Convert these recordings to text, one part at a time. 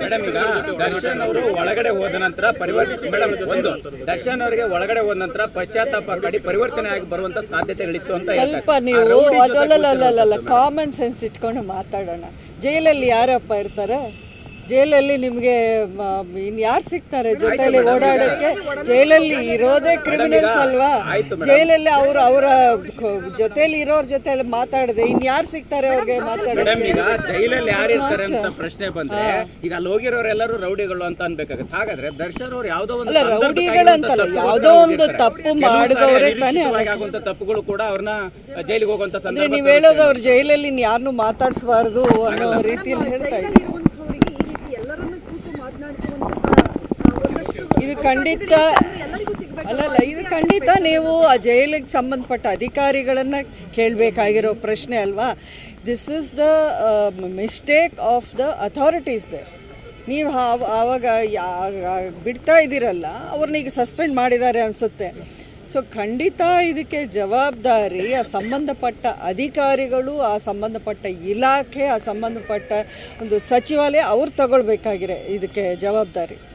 Madam ಈಗ ದರ್ಶನ್ ಅವರು ಒಳಗಡೆ ಹೋದ ನಂತರ ಪರಿವರ್ತನೆ ಮೇಡಮ್ ಒಂದು ದರ್ಶನ್ ಅವರಿಗೆ ಒಳಗಡೆ ಹೋದ ನಂತರ ಪಶ್ಚಾತ್ತಾಪ ಮಾಡಿ ಪರಿವರ್ತನೆ ಆಗಿ ಬರುವಂತ ಸಾಧ್ಯತೆಗಳಿತ್ತು ಅಂತ ಹೇಳ್ತಾರೆ. ಸ್ವಲ್ಪ ನೀವು ಅದೊಲ್ಲಲ್ಲ ಕಾಮನ್ ಸೆನ್ಸ್ ಇಟ್ಕೊಂಡು ಮಾತಾಡೋಣ. ಜೈಲಲ್ಲಿ ಯಾರಪ್ಪ ಇರ್ತಾರೆ? ಜೈಲಲ್ಲಿ ನಿಮಗೆ ಇನ್ನು ಯಾರು ಸಿಗ್ತಾರೆ ಜೊತೆಯಲ್ಲಿ ಓಡಾಡೋಕ್ಕೆ? ಜೈಲಲ್ಲಿ ಇರೋದೇ ಕ್ರಿಮಿನಲ್ಸ್ ಅಲ್ವಾ? ಜೈಲಲ್ಲಿ ಅವರು ಅವರ ಜೊತೆಯಲ್ಲಿ ಇರೋರ ಜೊತೆಯಲ್ಲಿ ಮಾತಾಡದೆ. ಇನ್ ಯಾರು ಸಿಗ್ತಾರೆ ಅವ್ರಿಗೆ ಮಾತಾಡೋಕ್ಕೆ? ಈಗ ಜೈಲಲ್ಲಿ ಯಾರು ಇರ್ತಾರೆ ಅಂತ ಪ್ರಶ್ನೆ ಬಂದ್ರೆ ಈಗ ಅಲ್ಲಿ ಹೋಗಿರೋರೆಲ್ಲರೂ ರೌಡಿಗಳು ಅಂತ ಅನ್ಬೇಕಾಗುತ್ತೆ. ಹಾಗಾದ್ರೆ ದರ್ಶನ್ ಅವ್ರು ಯಾವ್ದೋ ಒಂದು ಅಲ್ಲ, ರೌಡಿಗಳಂತಲ್ಲ, ಯಾವ್ದೋ ಒಂದು ತಪ್ಪು ಮಾಡಿದವರೇ ತಾನೇ ಆಗುವಂತ ತಪ್ಪುಗಳು ಕೂಡ ಅವ್ರನ್ನ ಜೈಲಿಗೆ ಹೋಗುವಂತ ಅಂದ್ರೆ ನೀವು ಹೇಳೋದು ಅವ್ರ ಜೈಲಲ್ಲಿ ಯಾರನ್ನೂ ಮಾತಾಡಿಸಬಾರ್ದು ಅನ್ನೋ ರೀತಿಯಲ್ಲಿ ಹೇಳ್ತಾ ಇದ್ದೀವಿ ಖಂಡಿತ ಅಲ್ಲಲ್ಲ ಇದು ಖಂಡಿತ ನೀವು ಆ ಜೈಲಿಗೆ ಸಂಬಂಧಪಟ್ಟ ಅಧಿಕಾರಿಗಳನ್ನು ಕೇಳಬೇಕಾಗಿರೋ ಪ್ರಶ್ನೆ ಅಲ್ವಾ? This is the mistake of the authorities the ನೀವು ಆವ- ಆವಾಗ ಬಿಡ್ತಾ ಇದ್ದೀರಲ್ಲ, ಅವ್ರನ್ನ ಈಗ ಸಸ್ಪೆಂಡ್ ಮಾಡಿದ್ದಾರೆ ಅನಿಸುತ್ತೆ. ಸೊ ಖಂಡಿತ ಇದಕ್ಕೆ ಜವಾಬ್ದಾರಿ, ಆ ಸಂಬಂಧಪಟ್ಟ ಅಧಿಕಾರಿಗಳು, ಆ ಸಂಬಂಧಪಟ್ಟ ಇಲಾಖೆ, ಆ ಸಂಬಂಧಪಟ್ಟ ಒಂದು ಸಚಿವಾಲಯ ಅವ್ರು ತಗೊಳ್ಬೇಕಾಗಿದೆ ಇದಕ್ಕೆ ಜವಾಬ್ದಾರಿ.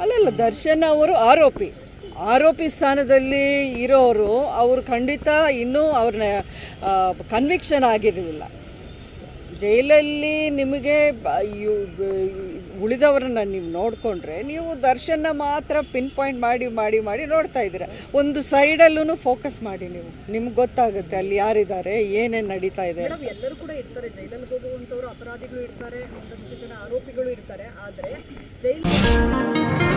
ಅಲ್ಲಲ್ಲ ದರ್ಶನ್ ಅವರು ಆರೋಪಿ. ಆರೋಪಿ ಸ್ಥಾನದಲ್ಲಿ ಇರೋರು ಅವರು ಖಂಡಿತ ಇನ್ನೂ ಅವ್ರನ್ನ ಕನ್ವಿಕ್ಷನ್ ಆಗಿರಲಿಲ್ಲ. ಜೈಲಲ್ಲಿ ನಿಮಗೆ ಉಳಿದವರನ್ನ ನೀವು ನೋಡಿಕೊಂಡ್ರೆ ನೀವು ದರ್ಶನ ಮಾತ್ರ ಪಿನ್ ಪಾಯಿಂಟ್ ಮಾಡಿ ಮಾಡಿ ಮಾಡಿ ನೋಡ್ತಾ ಇದ್ದೀರ. ಒಂದು ಸೈಡಲ್ಲೂ ಫೋಕಸ್ ಮಾಡಿ ನೀವು. ನಿಮ್ಗೆ ಗೊತ್ತಾಗುತ್ತೆ ಅಲ್ಲಿ ಯಾರಿದ್ದಾರೆ, ಏನೇನು ನಡೀತಾ ಇದೆ ಎಲ್ಲರೂ ಕೂಡ ಇರ್ತಾರೆ. ಜೈಲಲ್ಲಿ ಹೋಗುವಂತವರು ಅಪರಾಧಿಗಳು ಇರ್ತಾರೆ. ಒಂದಷ್ಟು ಜನ ಆರೋಪಿಗಳು ಇರ್ತಾರೆ. ಆದರೆ ಜೈಲು